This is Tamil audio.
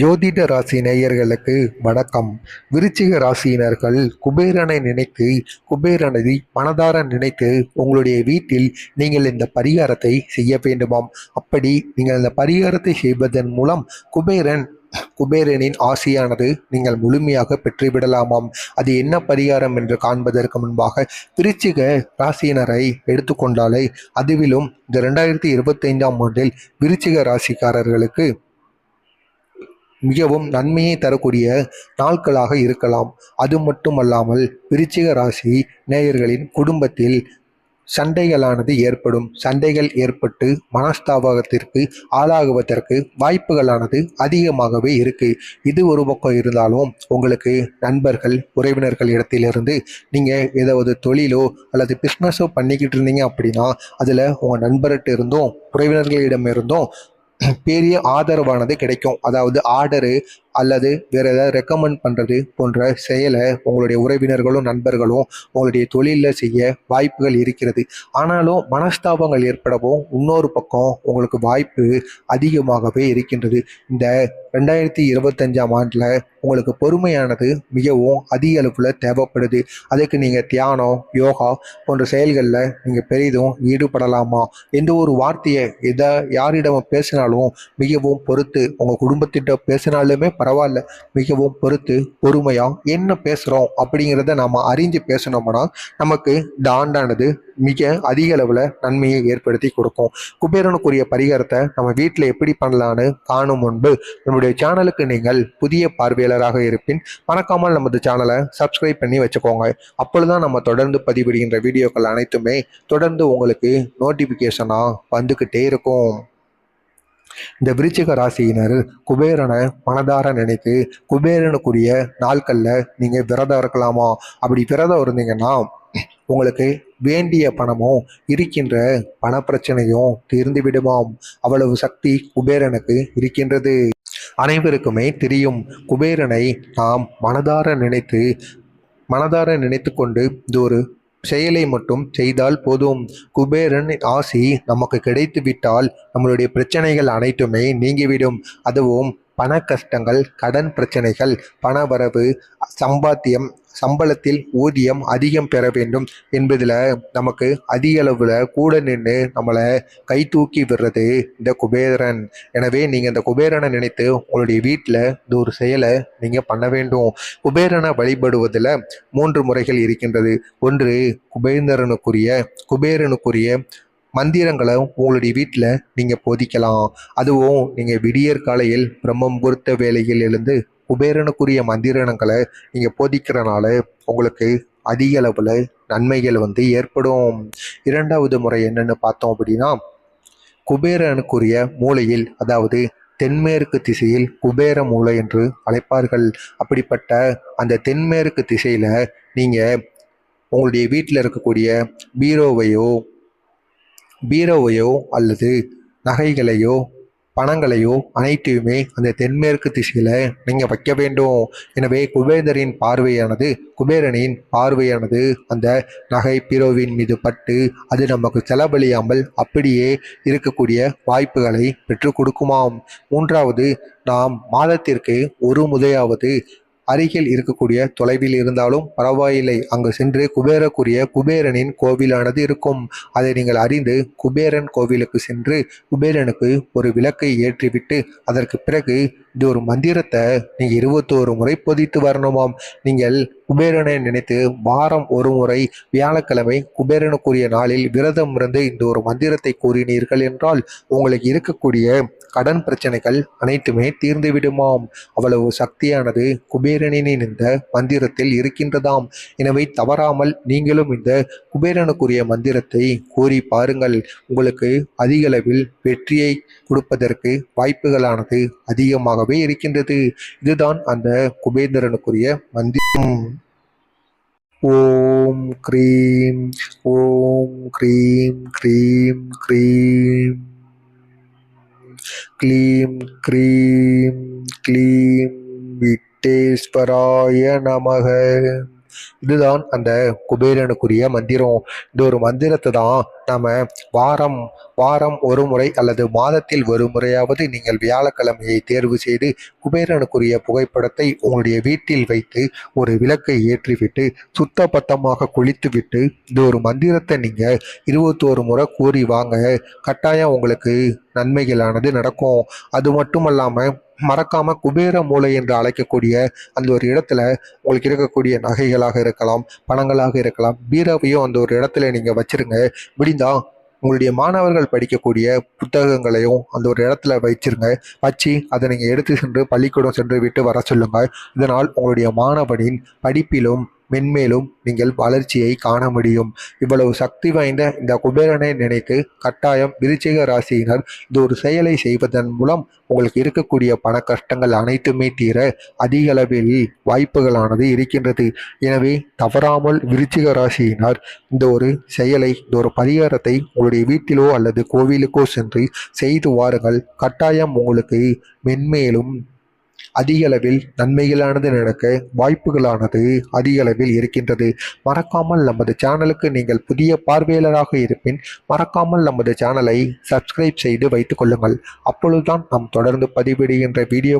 ஜோதிட ராசி நேயர்களுக்கு வணக்கம். விருச்சிக ராசியினர்கள் குபேரனை நினைத்து குபேரனை மனதார நினைத்து உங்களுடைய வீட்டில் நீங்கள் இந்த பரிகாரத்தை செய்ய வேண்டுமாம். அப்படி நீங்கள் இந்த பரிகாரத்தை செய்வதன் மூலம் குபேரன் குபேரனின் ஆசையானது நீங்கள் முழுமையாக பெற்றுவிடலாமாம். அது என்ன பரிகாரம் என்று காண்பதற்கு முன்பாக விருச்சிக ராசியினரை எடுத்துக்கொண்டாலே அதுவிலும் இந்த ரெண்டாயிரத்தி இருபத்தைந்தாம் ஆண்டில் விருச்சிக ராசிக்காரர்களுக்கு மிகவும் நன்மையை தரக்கூடிய நாட்களாக இருக்கலாம். அது மட்டுமல்லாமல் விருச்சிக ராசி நேயர்களின் குடும்பத்தில் சண்டைகளானது ஏற்படும். சண்டைகள் ஏற்பட்டு மனஸ்தாபகத்திற்கு ஆளாகுவதற்கு வாய்ப்புகளானது அதிகமாகவே இருக்கு. இது ஒரு பக்கம் இருந்தாலும் உங்களுக்கு நண்பர்கள் உறவினர்கள் இடத்திலிருந்து நீங்கள் ஏதாவது தொழிலோ அல்லது பிஸ்னஸோ பண்ணிக்கிட்டு இருந்தீங்க அப்படின்னா அதில் உங்கள் நண்பர்கிட்ட இருந்தும் உறவினர்களிடம் இருந்தும் பெரிய ஆதரவானது கிடைக்கும். அதாவது ஆர்டரு அல்லது வேற ஏதாவது ரெக்கமெண்ட் பண்ணுறது போன்ற செயலை உங்களுடைய உறவினர்களும் நண்பர்களும் உங்களுடைய தொழிலில் செய்ய வாய்ப்புகள் இருக்கிறது. ஆனாலும் மனஸ்தாபங்கள் ஏற்படவும் இன்னொரு பக்கம் உங்களுக்கு வாய்ப்பு அதிகமாகவே இருக்கின்றது. இந்த ரெண்டாயிரத்தி இருபத்தஞ்சாம் ஆண்டில் உங்களுக்கு பொறுமையானது மிகவும் அதிக அளவில் தேவைப்படுது. அதுக்கு நீங்கள் தியானம் யோகா போன்ற செயல்களில் நீங்கள் பெரிதும் ஈடுபடலாமா எந்த ஒரு வார்த்தையை எதை யாரிடம் பேசினாலும் மிகவும் பொறுத்து உங்கள் குடும்பத்திட்ட பேசினாலுமே பரவாயில்ல மிகவும் பொறுத்து பொறுமையாக என்ன பேசுகிறோம் அப்படிங்கிறத நாம் அறிஞ்சு பேசணும்னா நமக்கு தாண்டானது மிக அதிக அளவில் நன்மையை ஏற்படுத்தி கொடுக்கும். குபேரனுக்குரிய பரிகாரத்தை நம்ம வீட்டில் எப்படி பண்ணலான்னு காணும் முன்பு நம்முடைய சேனலுக்கு நீங்கள் புதிய பார்வையாளராக இருப்பின் மறக்காமல் நமது சேனலை சப்ஸ்கிரைப் பண்ணி வச்சுக்கோங்க. அப்பொழுதுதான் நம்ம தொடர்ந்து பதிவிடுகின்ற வீடியோக்கள் அனைத்துமே தொடர்ந்து உங்களுக்கு நோட்டிஃபிகேஷனாக வந்துக்கிட்டே இருக்கும். இந்த விருச்சிக ராசியினர் குபேரனை மனதார நினைத்து குபேரனுக்குரிய நாட்களில் நீங்கள் விரதம் இருக்கலாமா? அப்படி விரதம் இருந்தீங்கன்னா உங்களுக்கு வேண்டிய பணமும் இருக்கின்ற பணப்பிரச்சனையும் தீர்ந்து விடுமாம். அவ்வளவு சக்தி குபேரனுக்கு இருக்கின்றது. அனைவருக்குமே தெரியும் குபேரனை நாம் மனதார நினைத்து மனதார நினைத்து கொண்டு இது ஒரு செயலை மட்டும் செய்தால் போதும். குபேரன் ஆசி நமக்கு கிடைத்துவிட்டால் நம்மளுடைய பிரச்சனைகள் அனைத்துமே நீங்கிவிடும். அதுவும் பண கஷ்டங்கள் கடன் பிரச்சனைகள் பணவரவு சம்பாத்தியம் சம்பளத்தில் ஊதியம் அதிகம் பெற வேண்டும் என்பதில் நமக்கு அதிக அளவில் கூட நின்று நம்மளை கை தூக்கி விடுறது இந்த குபேரன். எனவே நீங்கள் இந்த குபேரனை நினைத்து உங்களுடைய வீட்டில் இந்த ஒரு செயலை நீங்கள் பண்ண வேண்டும். குபேரனை வழிபடுவதில் மூன்று முறைகள் இருக்கின்றது. ஒன்று குபேந்தரனுக்குரிய குபேரனுக்குரிய மந்திரங்களை உங்களுடைய வீட்டில் நீங்கள் போதிக்கலாம். அதுவும் நீங்கள் விடியற் காலையில் பிரம்ம முகூர்த்த வேலையில் எழுந்து குபேரனுக்குரிய மந்திரங்களை நீங்கள் போதிக்கிறனால உங்களுக்கு அதிக அளவில் நன்மைகள் வந்து ஏற்படும். இரண்டாவது முறை என்னென்னு பார்த்தோம் அப்படின்னா குபேரனுக்குரிய மூலையில் அதாவது தென்மேற்கு திசையில் குபேர மூலை என்று அழைப்பார்கள். அப்படிப்பட்ட அந்த தென்மேற்கு திசையில் நீங்கள் உங்களுடைய வீட்டில் இருக்கக்கூடிய பீரோவையோ பீரோவையோ அல்லது நகைகளையோ பணங்களையோ அனைத்தையுமே அந்த தென்மேற்கு திசையில் நீங்கள் வைக்க வேண்டும். எனவே குபேந்தரின் பார்வையானது குபேரனின் பார்வையானது அந்த நகை பீரோவின் மீது பட்டு அது நமக்கு செலவழியாமல் அப்படியே இருக்கக்கூடிய வாய்ப்புகளை பெற்று கொடுக்குமாம். மூன்றாவது நாம் மாதத்திற்கு ஒரு முதையாவது அருகில் இருக்கக்கூடிய தொலைவில் இருந்தாலும் பரவாயில்லை. அங்கு சென்று குபேரக்குரிய குபேரனின் கோவிலானது இருக்கும். அதை நீங்கள் அறிந்து குபேரன் கோவிலுக்கு சென்று குபேரனுக்கு ஒரு விளக்கை ஏற்றிவிட்டு அதற்கு பிறகு இது ஒரு மந்திரத்தை நீங்கள் இருபத்தோரு முறை பொதித்து வரணுமாம். நீங்கள் குபேரனை நினைத்து வாரம் ஒரு முறை வியாழக்கிழமை குபேரனுக்குரிய நாளில் விரதம் இருந்து இந்த ஒரு மந்திரத்தை கூறினீர்கள் என்றால் உங்களுக்கு இருக்கக்கூடிய கடன் பிரச்சனைகள் அனைத்துமே தீர்ந்து விடுமாம் அவ்வளவு சக்தியானது குபேரனின் இந்த மந்திரத்தில் இருக்கின்றதாம். எனவே தவறாமல் நீங்களும் இந்த குபேரனுக்குரிய மந்திரத்தை கூறி பாருங்கள். உங்களுக்கு அதிகளவில் வெற்றியை கொடுப்பதற்கு வாய்ப்புகளானது அதிகமாகவே இருக்கின்றது. இதுதான் அந்த குபேந்திரனுக்குரிய மந்திரம். ॐ क्रीं ॐ क्रीं क्रीं क्रीं। क्लीं क्रीं क्लीं विट्टेश्वराय नमः। இதுதான் அந்த குபேரனுக்குரிய மந்திரம். இந்த ஒரு மந்திரத்தை தான் நம்ம வாரம் வாரம் ஒரு முறை அல்லது மாதத்தில் ஒரு முறையாவது நீங்கள் வியாழக்கிழமையை தேர்வு செய்து குபேரனுக்குரிய புகைப்படத்தை உங்களுடைய வீட்டில் வைத்து ஒரு விளக்கை ஏற்றிவிட்டு சுத்த பத்தமாக குளித்துவிட்டு இந்த ஒரு மந்திரத்தை நீங்கள் இருபத்தோரு முறை கூறி வாங்க. கட்டாயம் உங்களுக்கு நன்மைகளானது நடக்கும். அது மட்டுமல்லாம மறக்காம குபேர மூலை என்று அழைக்கக்கூடிய அந்த ஒரு இடத்துல உங்களுக்கு இருக்கக்கூடிய நகைகளாக இருக்கலாம் பணங்களாக இருக்கலாம். பீராவையும் அந்த ஒரு இடத்துல நீங்க வச்சிருங்க. முடிந்தா உங்களுடைய மாணவர்கள் படிக்கக்கூடிய புத்தகங்களையும் அந்த ஒரு இடத்துல வச்சிருங்க. வச்சு அதை நீங்கள் எடுத்து சென்று பள்ளிக்கூடம் சென்று விட்டு வர சொல்லுங்கள். இதனால் உங்களுடைய மாணவனின் படிப்பிலும் மென்மேலும் நீங்கள் வளர்ச்சியை காண முடியும். இவ்வளவு சக்தி வாய்ந்த இந்த குபேரனை நினைத்து கட்டாயம் விருச்சிக ராசியினர் இந்த ஒரு செயலை செய்வதன் மூலம் உங்களுக்கு இருக்கக்கூடிய பண கஷ்டங்கள் அனைத்துமே தீர அதிக அளவில் வாய்ப்புகளானது இருக்கின்றது. எனவே தவறாமல் விருச்சிக ராசியினர் இந்த ஒரு செயலை இந்த ஒரு பரிகாரத்தை உங்களுடைய வீட்டிலோ அல்லது கோவிலுக்கோ சென்று செய்து வாருங்கள். கட்டாயம் உங்களுக்கு மென்மேலும் அதிகளவில் நன்மைகளானது நடக்க வாய்ப்புகளானது அதிகளவில் இருக்கின்றது. மறக்காமல் நமது சேனலுக்கு நீங்கள் புதிய பார்வையாளராக இருப்பின் மறக்காமல் நமது சேனலை சப்ஸ்கிரைப் செய்து வைத்துக் கொள்ளுங்கள். அப்பொழுதுதான் நாம் தொடர்ந்து பதிவிடுகின்ற வீடியோ